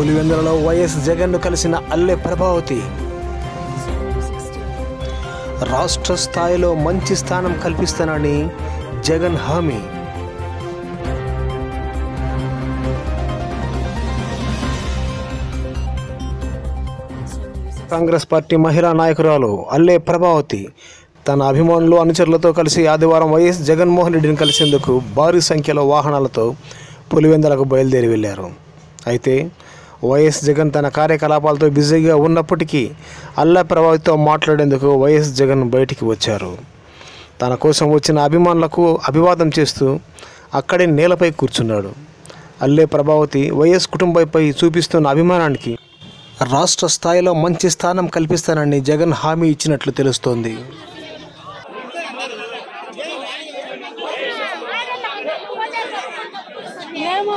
పులివెందులలో YS జగన్ను కలిసిన అల్లె ప్రభావతి. రాష్ట్ర స్థాయిలో మంచి స్థానం కల్పిస్తానని జగన్ హామీ. కాంగ్రెస్ పార్టీ మహిళా నాయకురాలు అల్లే ప్రభావతి తన అభిమానులు అనుచరులతో కలిసి ఆదివారం వైఎస్ జగన్మోహన్ రెడ్డిని కలిసేందుకు భారీ సంఖ్యలో వాహనాలతో పులివెందులకు బయలుదేరి వెళ్ళారు. అయితే వైఎస్ జగన్ తన కార్యకలాపాలతో బిజీగా ఉన్నప్పటికీ అల్లా ప్రభావితో మాట్లాడేందుకు వైఎస్ జగన్ బయటికి వచ్చారు. తన కోసం వచ్చిన అభిమానులకు అభివాదం చేస్తూ అక్కడే నేలపై కూర్చున్నాడు. అల్లే ప్రభావతి వైఎస్ కుటుంబంపై చూపిస్తున్న అభిమానానికి రాష్ట్ర స్థాయిలో మంచి స్థానం కల్పిస్తానని జగన్ హామీ ఇచ్చినట్లు తెలుస్తోంది. ఏమో